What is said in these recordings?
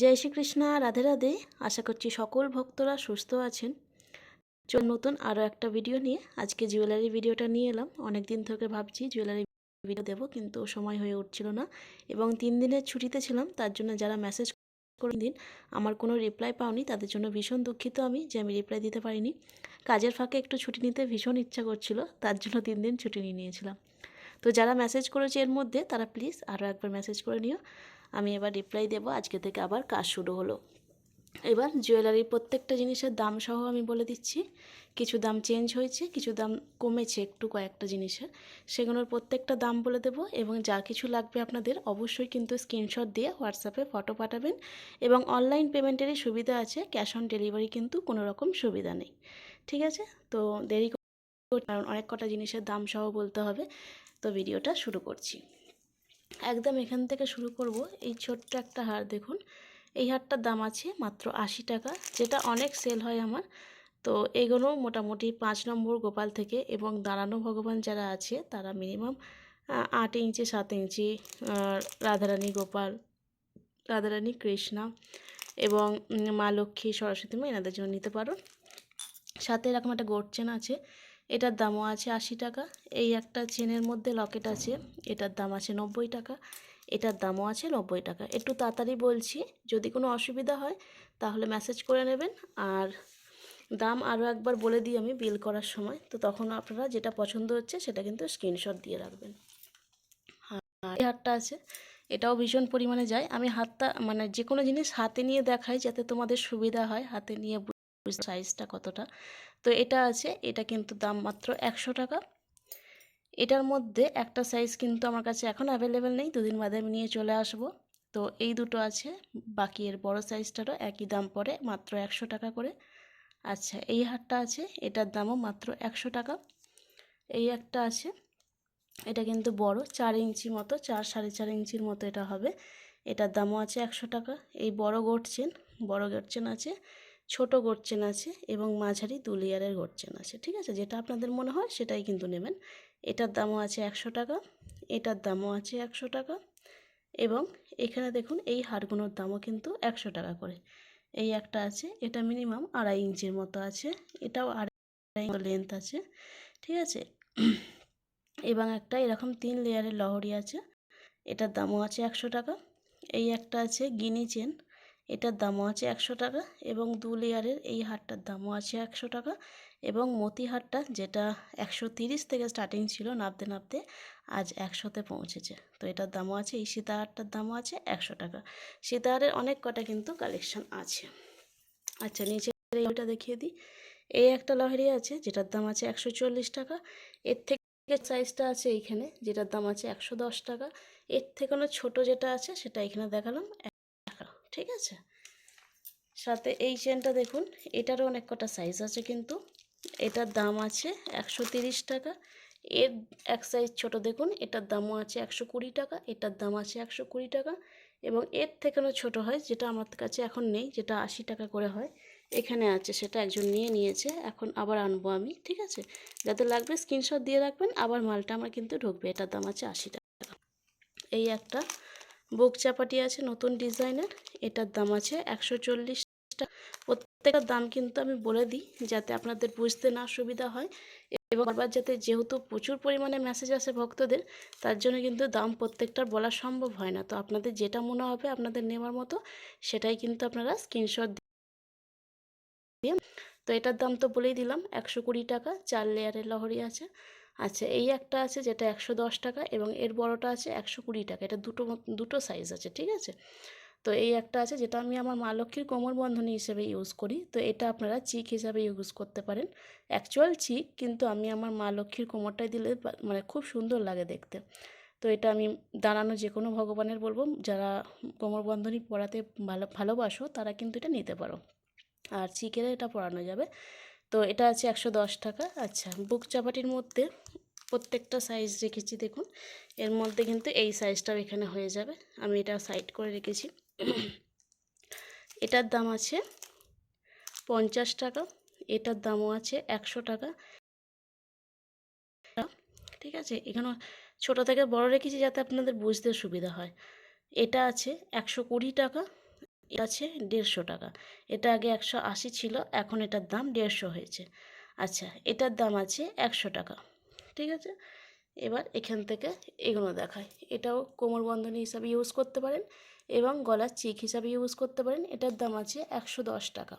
জয় শ্রীকৃষ্ণ, রাধে রাধে। আশা করছি সকল ভক্তরা সুস্থ আছেন। চল নতুন আরও একটা ভিডিও নিয়ে আজকে জুয়েলারি ভিডিওটা নিয়ে এলাম। অনেক দিন থেকে ভাবছি জুয়েলারি ভিডিও দেবো, কিন্তু সময় হয়ে উঠছিল না এবং তিন দিনের ছুটিতে ছিলাম, তার জন্য যারা মেসেজ করে দিন আমার কোনো রিপ্লাই পাওনি, তাদের জন্য ভীষণ দুঃখিত আমি যে আমি রিপ্লাই দিতে পারিনি। কাজের ফাঁকে একটু ছুটি নিতে ভীষণ ইচ্ছা করছিল, তার জন্য তিন দিন ছুটি নিয়ে নিয়েছিলাম। তো যারা মেসেজ করেছে এর মধ্যে, তারা প্লিজ আরও একবার মেসেজ করে নিও। আমি এবার রিপ্লাই দেবো। আজকে থেকে আবার কাজ শুরু হলো। এবার জুয়েলারির প্রত্যেকটা জিনিসের দাম সহ আমি বলে দিচ্ছি। কিছু দাম চেঞ্জ হয়েছে, কিছু দাম কমেছে একটু কয়েকটা জিনিসের। সেগুলোর প্রত্যেকটা দাম বলে দেবো এবং যা কিছু লাগবে আপনাদের অবশ্যই কিন্তু স্ক্রিনশট দিয়ে হোয়াটসঅ্যাপে ফটো পাঠাবেন এবং অনলাইন পেমেন্টেরই সুবিধা আছে ক্যাশ অন ডেলিভারি কিন্তু কোনো রকম সুবিধা নেই। ঠিক আছে? তো দেরি কারণ অনেক কটা জিনিসের দাম সহ বলতে হবে। তো ভিডিওটা শুরু করছি। একদম এখান থেকে শুরু করব। এই ছোট্ট একটা হার দেখুন। এই হারটার দাম আছে মাত্র আশি টাকা, যেটা অনেক সেল হয় আমার। তো এগুলো মোটামুটি পাঁচ নম্বর গোপাল থেকে এবং দাঁড়ানো ভগবান যারা আছে, তারা মিনিমাম আট ইঞ্চি, সাত ইঞ্চি রাধারানী গোপাল, রাধারানী কৃষ্ণা এবং মা লক্ষ্মী, সরস্বতী মা এনাদের জন্য নিতে পারো। সাথে এরকম একটা গোট চেন আছে। এটার দামও আছে আশি টাকা। এই একটা চেনের মধ্যে লকেট আছে, এটার দাম আছে নব্বই টাকা। এটার দামও আছে নব্বই টাকা। একটু তাড়াতাড়ি বলছি, যদি কোনো অসুবিধা হয় তাহলে মেসেজ করে নেবেন। আর দাম আরও একবার বলে দিই আমি বিল করার সময়। তো তখন আপনারা যেটা পছন্দ হচ্ছে সেটা কিন্তু স্ক্রিনশট দিয়ে রাখবেন। এই হাতটা আছে, এটাও ভীষণ পরিমাণে যায়। আমি হাতটা মানে যে কোনো জিনিস হাতে নিয়ে দেখাই যাতে তোমাদের সুবিধা হয়, হাতে নিয়ে সাইজটা কতটা? তো এটা আছে, এটা কিন্তু দাম মাত্র একশো টাকা। এটার মধ্যে একটা সাইজ কিন্তু আমার কাছে এখন অ্যাভেলেবেল নেই, দুদিন বাদে আমি নিয়ে চলে আসব। তো এই দুটো আছে, বাকি এর বড়ো সাইজটারও একই দাম পড়ে, মাত্র একশো টাকা করে। আচ্ছা এই হারটা আছে, এটার দামও মাত্র একশো টাকা। এই একটা আছে, এটা কিন্তু বড়, চার ইঞ্চি মতো, চার, সাড়ে চার ইঞ্চির মতো এটা হবে। এটার দামও আছে একশো টাকা। এই বড় গোট চেন বড় গোট চেন আছে। ছোট গোটচেন আছে এবং মাঝারি দু লেয়ারের গোটচেন আছে, ঠিক আছে? যেটা আপনাদের মনে হয় সেটাই কিন্তু নেবেন। এটার দামও আছে একশো টাকা, এটার দামও আছে একশো টাকা এবং এখানে দেখুন এই হারগুলোর দামও কিন্তু একশো টাকা করে। এই একটা আছে, এটা মিনিমাম আড়াই ইঞ্চির মতো আছে, এটাও আড়াই লেন্থ আছে, ঠিক আছে? এবং একটা এরকম তিন লেয়ারের লহরি আছে, এটার দামও আছে একশো টাকা। এই একটা আছে গিনি চেন এটার দামও আছে একশো টাকা এবং দু লেয়ারের এই হারটার দামও আছে একশো টাকা এবং মতি হারটা যেটা একশো তিরিশ থেকে স্টার্টিং ছিল নাবতে নাবতে আজ একশোতে পৌঁছেছে। তো এটার দামও আছে, এই সীতাহারটার দামও আছে একশো টাকা। সীতাহারের অনেক কটা কিন্তু কালেকশন আছে। আচ্ছা নিচে ওইটা দেখিয়ে দিই। এই একটা লহরি আছে যেটার দাম আছে একশো চল্লিশ টাকা। এর থেকে সাইজটা আছে এইখানে যেটার দাম আছে একশো দশ টাকা। এর থেকে ছোটো যেটা আছে সেটা এখানে দেখালাম। ঠিক আছে? সাথে এই চেনটা দেখুন, এটারও অনেক কটা সাইজ আছে কিন্তু। এটার দাম আছে একশো টাকা। এর এক সাইজ ছোটো দেখুন, এটার দামও আছে একশো কুড়ি টাকা, এটার দাম আছে একশো কুড়ি টাকা এবং এর থেকেও ছোট হয়, যেটা আমার কাছে এখন নেই, যেটা আশি টাকা করে হয়। এখানে আছে, সেটা একজন নিয়ে নিয়েছে, এখন আবার আনব আমি, ঠিক আছে? যাতে লাগবে স্ক্রিনশট দিয়ে রাখবেন, আবার মালটা আমার কিন্তু ঢুকবে, এটার দাম আছে আশি টাকা। এই একটা বুক চাপাটি আছে, নতুন ডিজাইনের। এটার দাম আছে একশো চল্লিশটা প্রত্যেকটার দাম কিন্তু আমি বলে দিই, যাতে আপনাদের বুঝতে না সুবিধা হয়। এবং আবার যাতে যেহেতু প্রচুর পরিমাণে মেসেজ আসে ভক্তদের, তার জন্য কিন্তু দাম প্রত্যেকটার বলা সম্ভব হয় না। তো আপনাদের যেটা মনে হবে আপনাদের নেওয়ার মতো, সেটাই কিন্তু আপনারা স্ক্রিনশট দিয়ে তো এটার দাম তো বলেই দিলাম, একশো কুড়ি টাকা। চার লেয়ারের লহরি আছে। আচ্ছা এই একটা আছে যেটা একশো দশ টাকা এবং এর বড়টা আছে একশো কুড়ি টাকা। এটা দুটো দুটো সাইজ আছে, ঠিক আছে? তো এই একটা আছে যেটা আমি আমার মা লক্ষ্মীর কোমর বন্ধনী হিসেবে ইউজ করি। তো এটা আপনারা চিক হিসাবে ইউজ করতে পারেন। অ্যাকচুয়াল চিক কিন্তু আমি আমার মা লক্ষ্মীর কোমরটাই দিলে মানে খুব সুন্দর লাগে দেখতে। তো এটা আমি দাঁড়ানো যে কোনো ভগবানের বলব, যারা কোমর বন্ধনী পরাতে ভালো, ভালোবাসো তারা কিন্তু এটা নিতে পারো। আর চিকেরে এটা পরানো যাবে। তো এটা আছে একশো দশ টাকা। আচ্ছা বুক চাপাটির মধ্যে প্রত্যেকটা সাইজ রেখেছি দেখুন। এর মধ্যে কিন্তু এই সাইজটাও এখানে হয়ে যাবে। আমি এটা সাইড করে রেখেছি। এটার দাম আছে পঞ্চাশ টাকা। এটার দামও আছে একশো টাকা। ঠিক আছে এখানে ছোটো থেকে বড় রেখেছি যাতে আপনাদের বুঝতে সুবিধা হয়। এটা আছে একশো কুড়ি টাকা। এটা আছে দেড়শো টাকা। এটা আগে একশো আশি ছিল, এখন এটার দাম দেড়শো হয়েছে। আচ্ছা এটার দাম আছে একশো টাকা, ঠিক আছে? এবার এখান থেকে এগুলো দেখায় এটাও কোমর বন্ধনী হিসাবে ইউজ করতে পারেন এবং গলার চিক হিসাবে ইউজ করতে পারেন। এটার দাম আছে একশো দশ টাকা।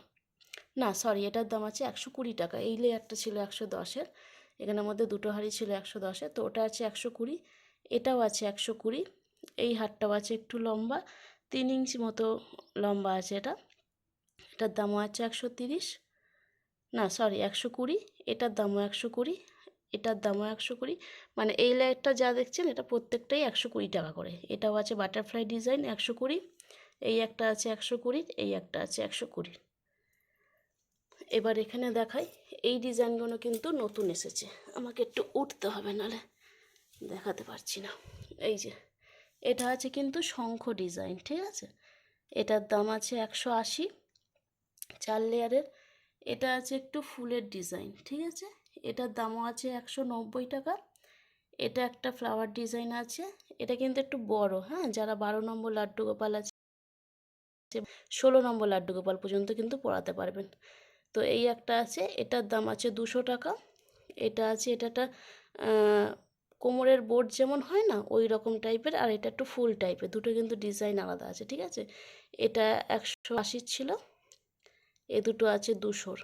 না সরি এটার দাম আছে একশো কুড়ি টাকা। এই লেয়ারটা ছিল একশো দশের, এখানের মধ্যে দুটো হাড়ি ছিল একশো দশের, তো ওটা আছে একশো কুড়ি, এটাও আছে একশো কুড়ি, এই হারটাও আছে একটু লম্বা তিন ইঞ্চি মতো লম্বা আছে এটা। এটার দামও আছে একশো তিরিশ। না সরি একশো কুড়ি। এটার দামও একশো কুড়ি। এটার দামও একশো কুড়ি। মানে এই লাইটটা যা দেখছেন, এটা প্রত্যেকটাই একশো কুড়ি টাকা করে। এটাও আছে বাটারফ্লাই ডিজাইন একশো কুড়ি। এই একটা আছে একশো কুড়ির এই একটা আছে একশো কুড়ির এবার এখানে দেখাই, এই ডিজাইনগুলো কিন্তু নতুন এসেছে। আমাকে একটু উঠতে হবে, নাহলে দেখাতে পারছি না। এই যে এটা আছে কিন্তু শঙ্খ ডিজাইন, ঠিক আছে? এটার দাম আছে একশো আশি, চার লেয়ারের এটা আছে একটু ফুলের ডিজাইন, ঠিক আছে? এটার দামও আছে একশো নব্বই টাকা। এটা একটা ফ্লাওয়ার ডিজাইন আছে। এটা কিন্তু একটু বড় হ্যাঁ? যারা বারো নম্বর লাড্ডু গোপাল আছে, ষোলো নম্বর লাড্ডু গোপাল পর্যন্ত কিন্তু পড়াতে পারবেন। তো এই একটা আছে, এটার দাম আছে দুশো টাকা। এটা আছে এটা একটা কোমরের বোর্ড যেমন হয় না, ওই রকম টাইপের, আর এটা একটু ফুল টাইপের। দুটো কিন্তু ডিজাইন আলাদা আছে, ঠিক আছে? এটা একশো আশির ছিল, এ দুটো আছে দুশোর।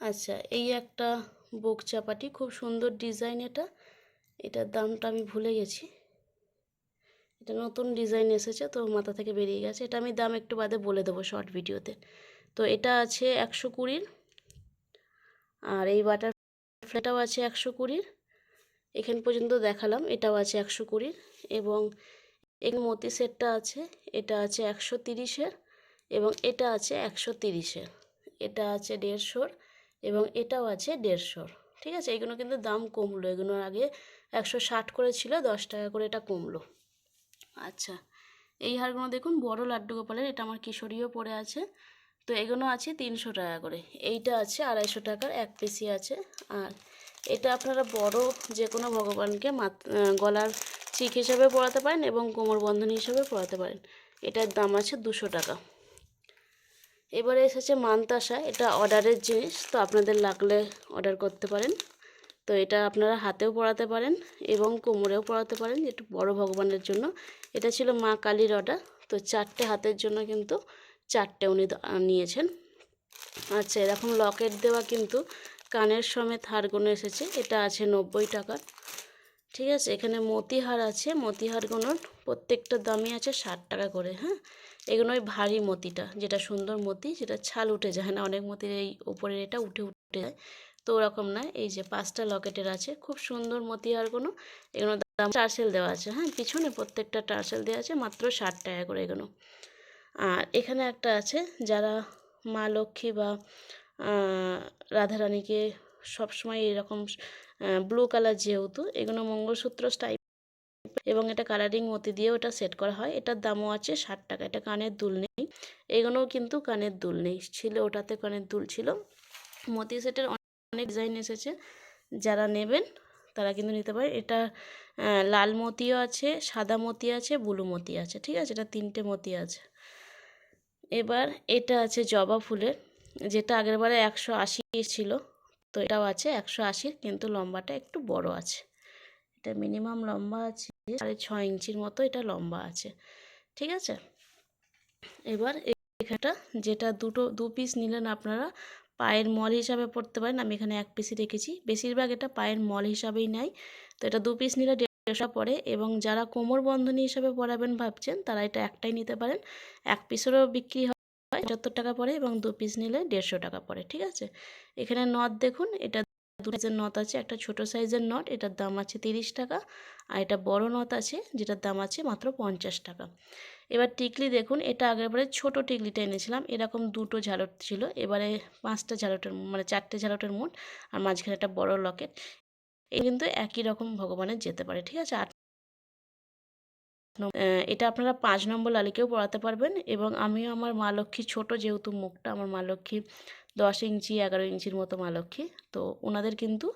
আচ্ছা এই একটা বুক চাপাটি, খুব সুন্দর ডিজাইন এটা। এটার দামটা আমি ভুলে গেছি। এটা নতুন ডিজাইন এসেছে, তো মাথা থেকে বেরিয়ে গেছে। এটা আমি দাম একটু বাদে বলে দেবো শর্ট ভিডিওতে। তো এটা আছে একশো কুড়ির, আর এই বাটার বাটারফ্লাইটাও আছে একশো কুড়ির। এখান পর্যন্ত দেখালাম, এটাও আছে একশো কুড়ির এবং এই মতি সেটটা আছে, এটা আছে একশো তিরিশের এবং এটা আছে একশো তিরিশের, এটা আছে দেড়শোর এবং এটাও আছে দেড়শোর, ঠিক আছে? এগুলো কিন্তু দাম কমলো এগুলোর আগে একশো ষাট করে ছিল, দশ টাকা করে এটা কমলো। আচ্ছা এই হারগুলো দেখুন, বড় লাড্ডু গোপালের, এটা আমার কিশোরীও পড়ে আছে, তো এগুলো আছে তিনশো টাকা করে, এইটা আছে আড়াইশো টাকার, এক পিসি আছে, আর এটা আপনারা বড় যে কোনো ভগবানকে গলার চিক হিসাবে পড়াতে পারেন এবং কোমর বন্ধনী হিসাবে পড়াতে পারেন। এটার দাম আছে দুশো টাকা। এবারে এসেছে মানতাসা। এটা অর্ডারের জিনিস, তো আপনাদের লাগলে অর্ডার করতে পারেন। তো এটা আপনারা হাতেও পড়াতে পারেন এবং কোমরেও পড়াতে পারেন, একটু বড় ভগবানের জন্য। এটা ছিল মা কালীর অর্ডার। তো চারটে হাতের জন্য কিন্তু চারটে উনি নিয়েছেন। আচ্ছা এরকম লকেট দেওয়া কিন্তু কানের সমেত হারগুলো এসেছে। এটা আছে নব্বই টাকার। ঠিক আছে, এখানে মতিহার আছে। মতিহারগুলোর প্রত্যেকটা দামই আছে ষাট টাকা করে হ্যাঁ? এগুলো ওই ভারী মতিটা, যেটা সুন্দর মতি, যেটা ছাল উঠে যায় না, অনেক মতির এই উপরের এটা উঠে উঠে যায়। তো ওরকম না, এই যে পাঁচটা লকেটের আছে, খুব সুন্দর মতিহারগুলো এগুলো দাম টার্সেল দেওয়া আছে হ্যাঁ? পিছনে প্রত্যেকটা টার্সেল দেওয়া আছে, মাত্র ষাট টাকা করে এগুলো। আর এখানে একটা আছে, যারা মা লক্ষ্মী বা রাধারানীকে সবসময় এরকম ব্লু কালার যেহেতু, এগুলো মঙ্গলসূত্র স্টাইপ এবং এটা কালারিং মতি দিয়ে ওটা সেট করা হয়। এটার দামও আছে ষাট টাকা। এটা কানের দুল নেই। এগুলোও কিন্তু কানের দুল নেই। ছিল, ওটাতে কানের দুল ছিল। মতি সেটের অনেক ডিজাইন এসেছে। যারা নেবেন, তারা কিন্তু নিতে পারে। এটা লাল মতিও আছে, সাদা মতি আছে ব্লু মতি আছে। ঠিক আছে? এটা তিনটে মতি আছে। এবার এটা আছে জবা ফুলের। যেটা আগের বারে একশো আশি ছিল, তো এটাও আছে একশো আশির, কিন্তু লম্বাটা একটু বড় আছে। এটা মিনিমাম লম্বা আছে, সাড়ে ছ ইঞ্চির মতো এটা লম্বা আছে। ঠিক আছে? এবার এখানটা যেটা দুটো, দু পিস নিলেন আপনারা, পায়ের মল হিসাবে পড়তে পারেন, আমি এখানে এক পিসই রেখেছি। বেশিরভাগ এটা পায়ের মল হিসাবেই নেয়। তো এটা দু পিস নিলে দেড়শো পড়ে, এবং যারা কোমর বন্ধনী হিসাবে পড়াবেন ভাবছেন, তারা এটা একটাই নিতে পারেন। এক পিসেরও বিক্রি হয় পঁচাত্তর টাকা পড়ে এবং দু পিস নিলে দেড়শো টাকা পড়ে, ঠিক আছে? এখানে নথ দেখুন, এটা দু সাইজের নথ আছে, একটা ছোট সাইজের নট এটার দাম আছে তিরিশ টাকা আর এটা বড় নথ আছে যেটার দাম আছে মাত্র পঞ্চাশ টাকা। এবার টিকলি দেখুন, এটা আগেরবারে ছোট টিকলিটা এনেছিলাম, এরকম দুটো ঝালট ছিল, এবারে পাঁচটা ঝালটের মানে চারটে ঝালটের মোট আর মাঝখানে একটা বড় লকেট এই কিন্তু একই রকম ভগবানের যেতে পারে, ঠিক আছে? এটা আপনারা পাঁচ নম্বর লালিকেও পড়াতে পারবেন এবং আমিও আমার মা লক্ষ্মী ছোটো যেহেতু মুখটা আমার মা লক্ষ্মী দশ ইঞ্চি, এগারো ইঞ্চির মতো মা লক্ষ্মী, তো ওনাদের কিন্তু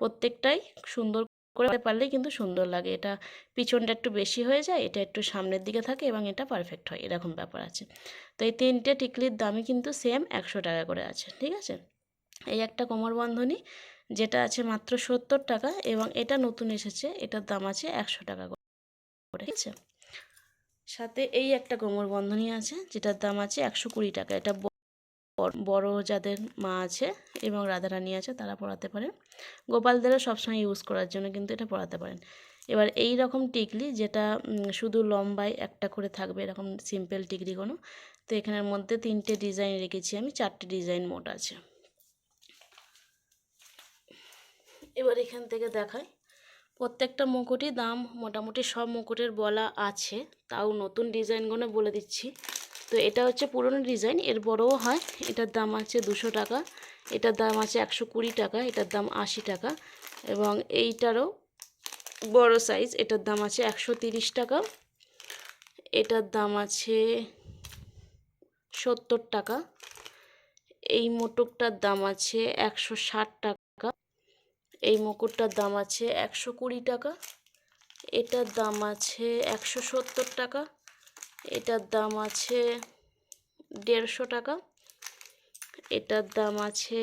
প্রত্যেকটাই সুন্দর করে পারলে কিন্তু সুন্দর লাগে। এটা পিছনটা একটু বেশি হয়ে যায়, এটা একটু সামনের দিকে থাকে এবং এটা পারফেক্ট হয়, এরকম ব্যাপার আছে। তো এই তিনটে টিকলির দামই কিন্তু সেম একশো টাকা করে আছে, ঠিক আছে? এই একটা কোমর বন্ধনী যেটা আছে মাত্র সত্তর টাকা এবং এটা নতুন এসেছে, এটার দাম আছে একশো টাকা ঠিক আছে সাথে এই একটা কোমর বন্ধনী আছে, যেটার দাম আছে একশো কুড়ি টাকা। এটা বড় যাদের মা আছে এবং রাধারানী আছে, তারা পড়াতে পারেন গোপালদেরও সবসময় ইউজ করার জন্য কিন্তু এটা পড়াতে পারেন। এবার এই রকম টিকলি যেটা শুধু লম্বায় একটা করে থাকবে, এরকম সিম্পল টিকলি কোনো, তো এখানের মধ্যে তিনটে ডিজাইন রেখেছি আমি, চারটে ডিজাইন মোট আছে। এবার এখান থেকে দেখাই। প্রত্যেকটা মুকুটই দাম, মোটামুটি সব মুকুটের বলা আছে। তাও নতুন ডিজাইনগুলো বলে দিচ্ছি। তো এটা হচ্ছে পুরনো ডিজাইন, এর বড়ও হয়। এটার দাম আছে দুশো টাকা, এটার দাম আছে একশো কুড়ি টাকা, এটার দাম আশি টাকা এবং এইটারও বড় সাইজ এটার দাম আছে একশো তিরিশ টাকা, এটার দাম আছে সত্তর টাকা, এই মোটকটার দাম আছে একশো ষাট টাকা। এই মুকুটটার দাম আছে একশো কুড়ি টাকা। এটার দাম আছে একশো সত্তর টাকা। এটার দাম আছে দেড়শো টাকা। এটার দাম আছে,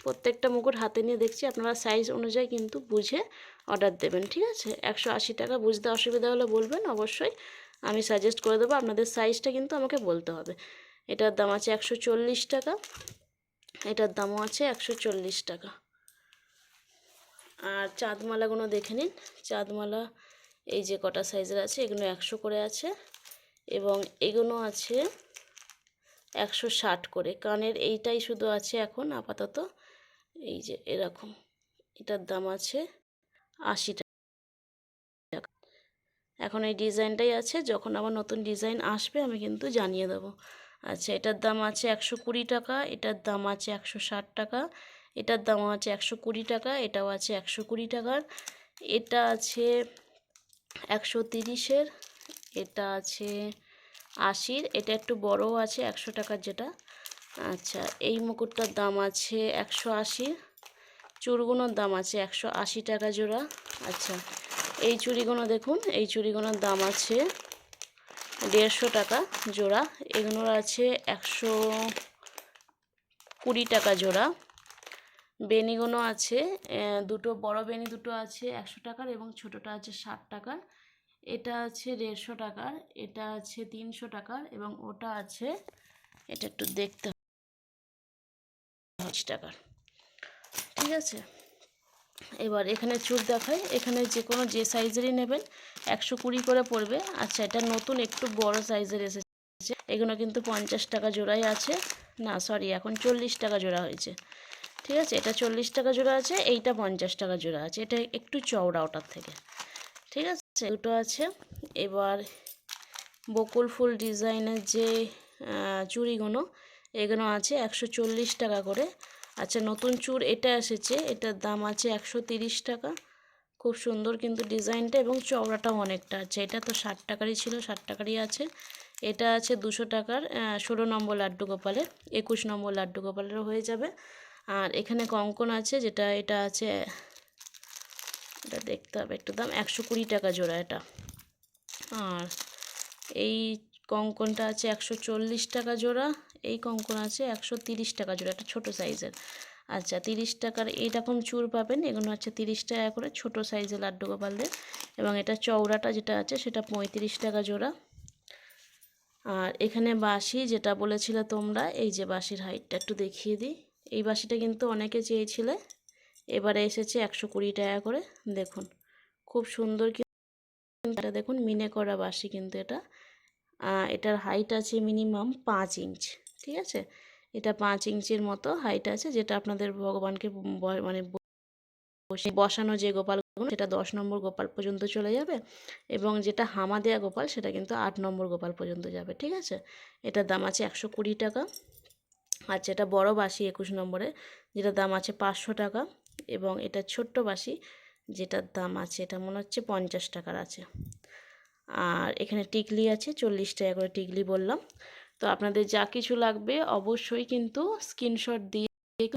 প্রত্যেকটা মুকুট হাতে নিয়ে দেখছি, আপনারা সাইজ অনুযায়ী কিন্তু বুঝে অর্ডার দেবেন, ঠিক আছে? একশো আশি টাকা, বুঝতে অসুবিধা হলে বলবেন অবশ্যই। আমি সাজেস্ট করে দেবো, আপনাদের সাইজটা কিন্তু আমাকে বলতে হবে। এটার দাম আছে একশো চল্লিশ টাকা। এটার দামও আছে একশো চল্লিশ টাকা। আর চাঁদমালাগুলো দেখে নিন। চাঁদমালা এই যে কটা সাইজের আছে, এগুলো একশো করে আছে এবং এগুলো আছে একশো ষাট করে। কানের এইটাই শুধু আছে এখন, আপাতত। এই যে এরকম, এটার দাম আছে আশি টাকা। এখন এই ডিজাইনটাই আছে, যখন আবার নতুন ডিজাইন আসবে আমি কিন্তু জানিয়ে দেবো। আচ্ছা এটার দাম আছে একশো কুড়ি টাকা, এটার দাম আছে একশো ষাট টাকা এটার দাম আছে একশো কুড়ি টাকা, এটাও আছে একশো কুড়ি টাকার এটা আছে একশো তিরিশের, এটা আছে আশির, এটা একটু বড়ও আছে, একশো টাকার যেটা। আচ্ছা এই মুকুটটার দাম আছে একশো আশি চুড়গুলোর দাম আছে একশো আশি টাকা জোড়া। আচ্ছা এই চুড়িগুলো দেখুন, এই চুড়িগুলোর দাম আছে দেড়শো টাকা জোড়া। এগুলোর আছে একশো কুড়ি টাকা জোড়া। বেনিগুলো আছে দুটো বড় বেনি দুটো আছে একশো টাকার এবং ছোটোটা আছে ষাট টাকার। এটা আছে দেড়শো টাকার, এটা আছে তিনশো টাকার এবং ওটা আছে, এটা একটু দেখতে টাকার। ঠিক আছে? এবার এখানে চুর দেখায় এখানে যে কোনো যে সাইজেরই নেবেন, একশো কুড়ি করে পড়বে। আচ্ছা এটা নতুন, একটু বড় সাইজের এসেছে। এগুলো কিন্তু পঞ্চাশ টাকা জোড়াই আছে। না, সরি, এখন চল্লিশ টাকা জোড়া হয়েছে। ঠিক আছে? এটা চল্লিশ টাকা জোড়া আছে, এইটা পঞ্চাশ টাকা জোড়া আছে। এটা একটু চওড়া ওটার থেকে। ঠিক আছে? দুটো আছে। এবার বকুল ফুল ডিজাইনের যে চুড়িগুলো, এগুলো আছে একশো চল্লিশ টাকা করে। আচ্ছা নতুন চুর এটা এসেছে। এটার দাম আছে একশো টাকা। খুব সুন্দর কিন্তু ডিজাইনটা এবং চওড়াটাও অনেকটা আছে। এটা তো ষাট টাকারই ছিল, ষাট টাকারই আছে। এটা আছে দুশো টাকার ষোলো নম্বর লাড্ডু গোপালের একুশ নম্বর লাড্ডু গোপালেরও হয়ে যাবে। আর এখানে কঙ্কন আছে যেটা, এটা আছে, এটা দেখতে হবে একটু দাম, একশো কুড়ি টাকা জোড়া এটা। আর এই কঙ্কনটা আছে একশো চল্লিশ টাকা জোড়া, এই কঙ্কন আছে একশো তিরিশ টাকা জোড়া একটা ছোটো সাইজের। আচ্ছা তিরিশ টাকার এইরকম চুর পাবেন, এগুলো হচ্ছে তিরিশ টাকা করে ছোটো সাইজের লাড্ডু গোপালদের। এবং এটা চওড়াটা যেটা আছে সেটা পঁয়ত্রিশ টাকা জোড়া। আর এখানে বাঁশি যেটা বলেছিলে তোমরা, এই যে বাঁশির হাইটটা একটু দেখিয়ে দিই। এই বাসিটা কিন্তু অনেকে চেয়েছিলে। এবারে এসেছে একশো কুড়ি টাকা করে। দেখুন, খুব সুন্দর এটা দেখুন, মিনে করা বাসি কিন্তু এটা। এটার হাইট আছে মিনিমাম পাঁচ ইঞ্চ ঠিক আছে? এটা পাঁচ ইঞ্চির মতো হাইট আছে, যেটা আপনাদের ভগবানকে মানে বসে বসানো যে গোপাল সেটা দশ নম্বর গোপাল পর্যন্ত চলে যাবে। এবং যেটা হামা দেয়া গোপাল, সেটা কিন্তু আট নম্বর গোপাল পর্যন্ত যাবে, ঠিক আছে? এটার দাম আছে একশো কুড়ি টাকা। আচ্ছা এটা বড় বাসি একুশ নম্বরে, যেটার দাম আছে পাঁচশো টাকা এবং এটা ছোট্ট বাসি যেটার দাম আছে, এটা মনে হচ্ছে পঞ্চাশ টাকার আছে। আর এখানে টিকলি আছে, চল্লিশ টাকা করে টিকলি বললাম। তো আপনাদের যা কিছু লাগবে অবশ্যই কিন্তু স্ক্রিনশট দিয়ে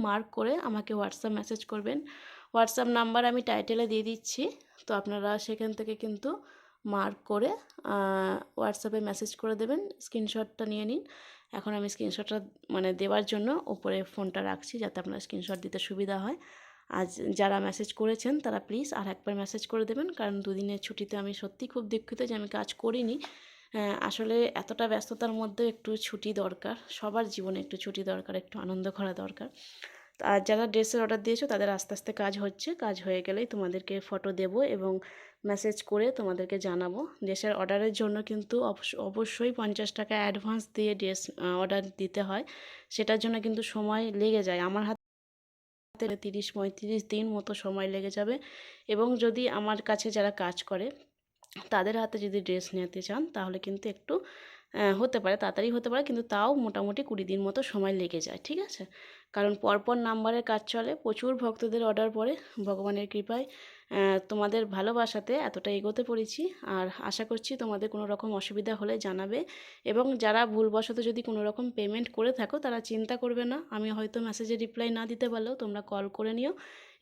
মার্ক করে আমাকে হোয়াটসঅ্যাপ মেসেজ করবেন। হোয়াটসঅ্যাপ নাম্বার আমি টাইটেলে দিয়ে দিচ্ছি, তো আপনারা সেখান থেকে কিন্তু মার্ক করে হোয়াটসঅ্যাপে মেসেজ করে দেবেন, স্ক্রিনশটটা নিয়ে নিন। এখন আমি স্ক্রিনশটটা মানে দেওয়ার জন্য ওপরে ফোনটা রাখছি যাতে আপনার স্ক্রিনশট দিতে সুবিধা হয়। আজ যারা মেসেজ করেছেন তারা প্লিজ আর একবার মেসেজ করে দেবেন, কারণ দুদিনের ছুটিতে আমি সত্যি খুব দুঃখিত যে আমি কাজ করিনি। আসলে এতটা ব্যস্ততার মধ্যে একটু ছুটি দরকার, সবার জীবনে একটু ছুটি দরকার, একটু আনন্দ করা দরকার। আর যারা ড্রেসের অর্ডার দিয়েছ তাদের আস্তে আস্তে কাজ হচ্ছে, কাজ হয়ে গেলেই তোমাদেরকে ফটো দেব এবং মেসেজ করে তোমাদেরকে জানাব। ড্রেসের অর্ডারের জন্য কিন্তু অবশ্যই পঞ্চাশ টাকা অ্যাডভান্স দিয়ে ড্রেস অর্ডার দিতে হয়। সেটার জন্য কিন্তু সময় লেগে যায়। আমার হাতে তিরিশ, পঁয়ত্রিশ দিন মতো সময় লেগে যাবে। এবং যদি আমার কাছে যারা কাজ করে, তাদের হাতে যদি ড্রেস নিতে চান, তাহলে কিন্তু একটু হতে পারে, তাড়াতাড়ি হতে পারে, কিন্তু তাও মোটামুটি কুড়ি দিন মতো সময় লেগে যায়, ঠিক আছে? কারণ পরপর নাম্বারের কাজ চলে, প্রচুর ভক্তদের অর্ডার পড়ে, ভগবানের কৃপায়। তোমাদের ভালোবাসাতে এতটা এগোতে পড়েছি আর আশা করছি তোমাদের কোনো রকম অসুবিধা হলে জানাবে। এবং যারা ভুলবশত যদি কোনো রকম পেমেন্ট করে থাকো, তারা চিন্তা করবে না। আমি হয়তো মেসেজে রিপ্লাই না দিতে পারলেও তোমরা কল করে নিও।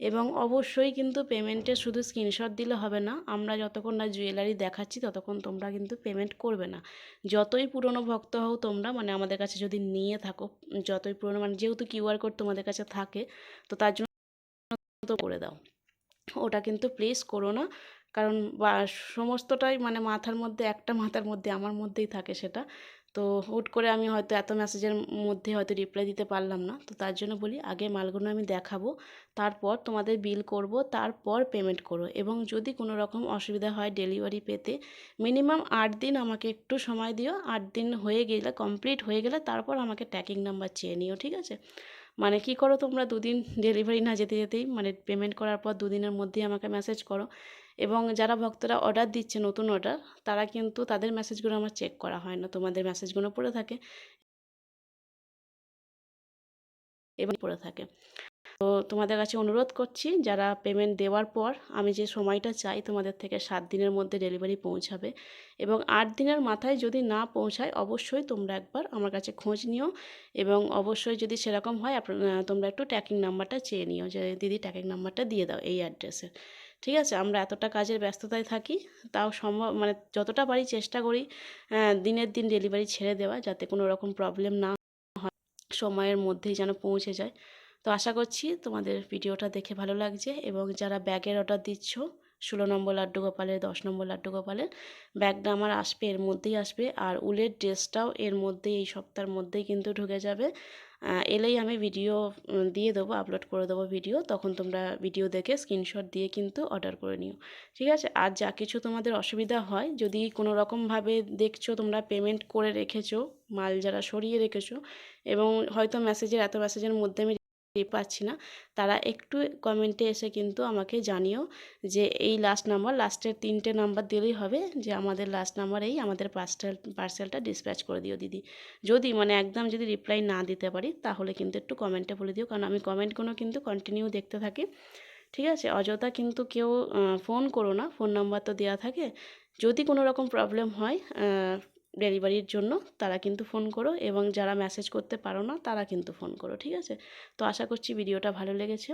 এবং অবশ্যই কিন্তু পেমেন্টের শুধু স্ক্রিনশট দিলে হবে না। আমরা যতক্ষণ না জুয়েলারি দেখাচ্ছি, ততক্ষণ তোমরা কিন্তু পেমেন্ট করবে না। যতই পুরনো ভক্ত হও তোমরা মানে আমাদের কাছে যদি নিয়ে থাকো, যতই পুরনো মানে যেহেতু কিউআর কোড তোমাদের কাছে থাকে, তো তার জন্য করে দাও। ওটা কিন্তু প্লিজ করো না। কারণ সমস্তটাই মানে মাথার মধ্যে, একটা মাথার মধ্যে, আমার মধ্যেই থাকে সেটা। তো হুট করে আমি হয়তো এত মেসেজের মধ্যে হয়তো রিপ্লাই দিতে পারলাম না। তো তার জন্য বলি, আগে মালগুলো আমি দেখাবো, তারপর তোমাদের বিল করব, তারপর পেমেন্ট করো। এবং যদি কোনো রকম অসুবিধা হয় ডেলিভারি পেতে মিনিমাম আট দিন আমাকে একটু সময় দিও। আট দিন হয়ে গেলে কমপ্লিট হয়ে গেলে, তারপর আমাকে ট্র্যাকিং নাম্বার চেয়ে নিও, ঠিক আছে? মানে কি করো তোমরা দুদিন ডেলিভারি না যেতে যেতেই মানে পেমেন্ট করার পর দুদিনের মধ্যেই আমাকে মেসেজ করো। এবং যারা ভক্তরা অর্ডার দিচ্ছে, নতুন অর্ডার তারা কিন্তু তাদের মেসেজগুলো আমার চেক করা হয় না। তোমাদের মেসেজগুলো পড়ে থাকে। এবং পড়ে থাকে। তো তোমাদের কাছে অনুরোধ করছি, যারা পেমেন্ট দেওয়ার পর আমি যে সময়টা চাই তোমাদের থেকে সাত দিনের মধ্যে ডেলিভারি পৌঁছাবে এবং আট দিনের মাথায় যদি না পৌঁছায় অবশ্যই তোমরা একবার আমার কাছে খোঁজ নিও এবং অবশ্যই যদি সেরকম হয় তোমরা একটু ট্র্যাকিং নাম্বারটা চেয়ে নিও যে দিদি ট্র্যাকিং নাম্বারটা দিয়ে দাও এই অ্যাড্রেসে ঠিক আছে? আমরা এতটা কাজের ব্যস্ততায় থাকি, তাও সম্ভব মানে যতটা পারি চেষ্টা করি দিনের দিন ডেলিভারি ছেড়ে দেওয়া যাতে কোনো রকম প্রবলেম না হয়, সময়ের মধ্যেই যেন পৌঁছে যায়। তো আশা করছি তোমাদের ভিডিওটা দেখে ভালো লাগছে এবং যারা ব্যাগের অর্ডার দিচ্ছ, ষোলো নম্বর লাড্ডু গোপালের, দশ নম্বর লাড্ডু গোপালের, ব্যাগটা আমার আসবে, এর মধ্যেই আসবে আর উলের ড্রেসটাও এর মধ্যেই, এই সপ্তাহের মধ্যেই কিন্তু ঢুকে যাবে। এলেই আমি ভিডিও দিয়ে দেবো আপলোড করে দেবো ভিডিও তখন তোমরা ভিডিও দেখে স্ক্রিনশট দিয়ে কিন্তু অর্ডার করে নিও। ঠিক আছে? আর যা কিছু তোমাদের অসুবিধা হয়, যদি কোনো রকমভাবে দেখছ তোমরা পেমেন্ট করে রেখেছো, মাল যারা সরিয়ে রেখেছো, এবং হয়তো মেসেজের এত মেসেজের মধ্যে আমি পাচ্ছি না তারা একটু কমেন্টে এসে কিন্তু আমাকে জানিও যে এই লাস্ট নাম্বার লাস্টের তিনটে নাম্বার দিলেই হবে যে আমাদের লাস্ট নাম্বার এই আমাদের পার্সেল পার্সেলটা ডিসপ্যাচ করে দিও দিদি। যদি মানে একদম যদি রিপ্লাই না দিতে পারি, তাহলে কিন্তু একটু কমেন্টে বলে দিও, কারণ আমি কমেন্টগুলো কিন্তু কন্টিনিউ দেখতে থাকি। ঠিক আছে? অযথা কিন্তু কেউ ফোন করো না ফোন নাম্বার তো দেওয়া থাকে। যদি কোনো রকম প্রবলেম হয় ডেলিভারির জন্য, তারা কিন্তু ফোন করো এবং যারা মেসেজ করতে পারো না, তারা কিন্তু ফোন করো, ঠিক আছে? তো আশা করছি ভিডিওটা ভালো লেগেছে।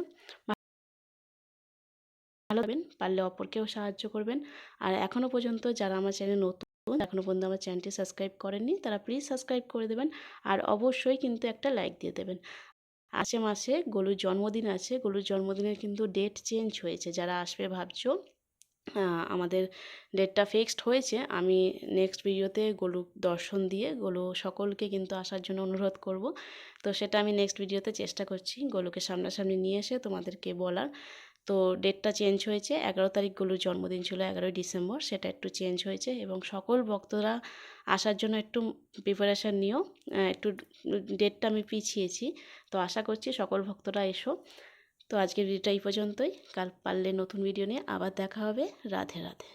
ভালো হবেন পারলে অপরকেও সাহায্য করবেন। আর এখনও পর্যন্ত যারা আমার চ্যানেল নতুন এখনও পর্যন্ত আমার চ্যানেলটি সাবস্ক্রাইব করেননি, তারা প্লিজ সাবস্ক্রাইব করে দেবেন আর অবশ্যই কিন্তু একটা লাইক দিয়ে দেবেন। আসে মাসে গলুর জন্মদিন আছে, গলুর জন্মদিনের কিন্তু ডেট চেঞ্জ হয়েছে, যারা আসবে ভাবছ। আমাদের ডেটটা ফিক্সড হয়েছে। আমি নেক্সট ভিডিওতে গোলু দর্শন দিয়ে গোলু সকলকে কিন্তু আসার জন্য অনুরোধ করব। তো সেটা আমি নেক্সট ভিডিওতে চেষ্টা করছি। গোলুকে সামনাসামনি নিয়ে এসে তোমাদেরকে বলার। তো ডেটটা চেঞ্জ হয়েছে, এগারো তারিখ গোলুর জন্মদিন ছিল, এগারোই ডিসেম্বর। সেটা একটু চেঞ্জ হয়েছে এবং সকল ভক্তরা আসার জন্য একটু প্রিপারেশান নিও। একটু ডেটটা আমি পিছিয়েছি। তো আশা করছি সকল ভক্তরা এসো। তো আজকের ভিডিওটা এই পর্যন্তই। কাল পারলে নতুন ভিডিও নিয়ে আবার দেখা হবে। রাধে রাধে।